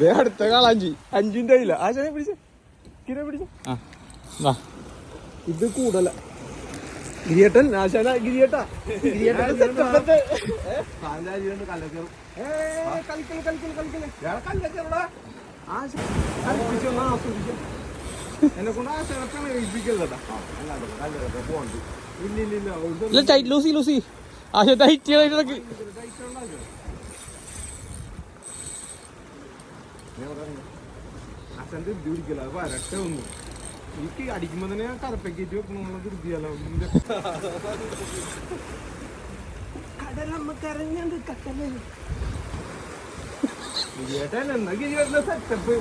ദേ അടുത്ത കാളാഞ്ചി അഞ്ചിന്റെ ഇല്ല ആ ചെറിയ പിടിച്ച. കിരെ പിടിച്ച. ആ ഇത് കൂടല ഗിരിയേട്ടൻ ആശാന ഗിരിയേട്ടാ. ഗിരിയേട്ടൻ ടൈറ്റ് ലൂസി ലൂസി. ആശ ടൈറ്റ് ചെയ്തിടക്ക് അച്ഛന്റെ ധൃതി പിടിക്കല അത് വരട്ടെ ഒന്നും എനിക്ക് അടിക്കുമ്പോ തന്നെ ഞാൻ കരപ്പക്കേറ്റ് വെക്കണമെന്നുള്ള ധൃതിയല്ലോ കടലമ്മ കരഞ്ഞത് കട്ടൽ. സെറ്റപ്പ്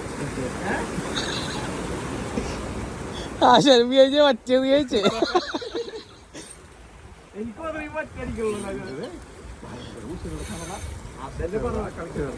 ആശ വിചാരിച്ച മറ്റേത് വിചാരിച്ചേ എനിക്ക് മാത്രമേ മറ്റടിക്കുള്ളൂ അതല്ലേ പറഞ്ഞ കളിക്കുന്നത്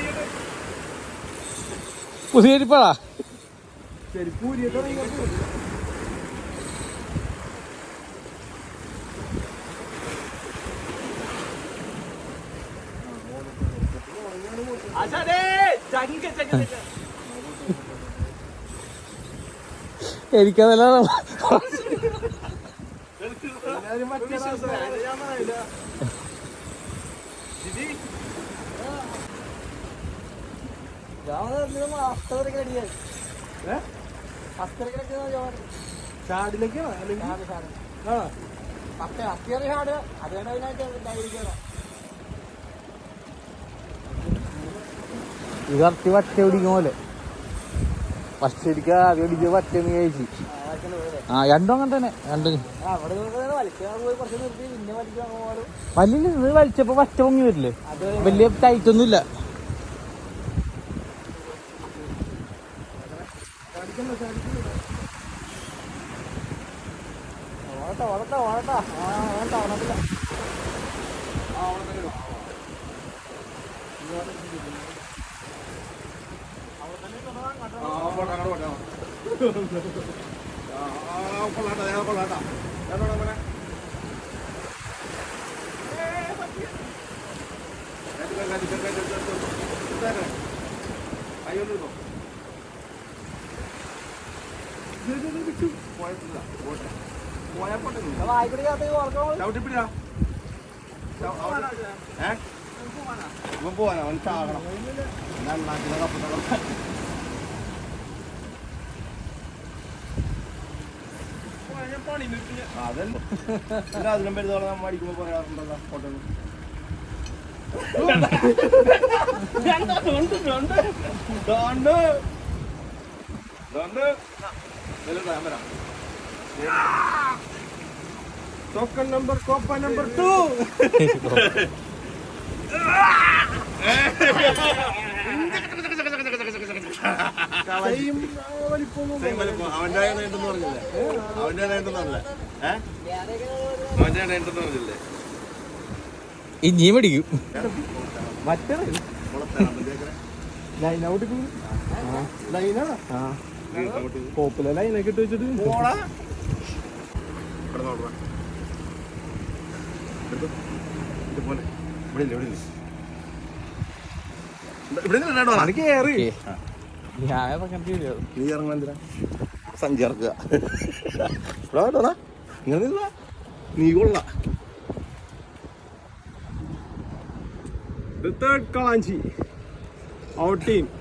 അടിപൊളിയായിരിക്കും പുതിയരിപ്പാടാ എനിക്കതല്ല ചാടിലേക്കാണോ? അല്ലെങ്കിൽ? ആ. ഇത് കറക്റ്റ് വറ്റ പിടിക്കും പോലെ. ഫസ്റ്റ് ശരിക്കും ആദ്യം പിടിച്ച വറ്റന്ന് കഴിച്ചു. ആ രണ്ടും അങ്ങനെ തന്നെ രണ്ടും. വലിയ ഇത് വലിച്ചപ്പോ വറ്റ പൊങ്ങി വരില്ലേ? വലിയ ടൈറ്റ് ഒന്നും ഇല്ല ചവിട്ടിപ്പിടിയാ ഏ ഇവൻ പോവാനാ അവൻ ചാകണം. ഞാൻ നാട്ടിലെ കപ്പത്തളം. അതല്ല. അതിലും പെരുതോളം നമ്മൾ അടിക്കുമ്പോ പറയാറുണ്ടല്ലോ ഫോട്ടോ ടോക്കൺ നമ്പർ കോപ്പ നമ്പർ ടു അവന്റെ നേണ്ടെന്ന് പറഞ്ഞില്ലേ? അവന്റെ നേണ്ടെന്ന് പറഞ്ഞില്ലേ? ഏഹ് അവന്റെ നേണ്ടെന്ന് പറഞ്ഞില്ലേ ഇനി മേടിക്കും മറ്റേ ലൈൻ ഔട്ട് ലൈനാ പോപ്പുലർ ലൈനൊക്കെ ഇട്ട് വെച്ചിട്ട് നീ ഇങ്ങനെ കൊള്ള. തേർഡ് കളാഞ്ചി. Out team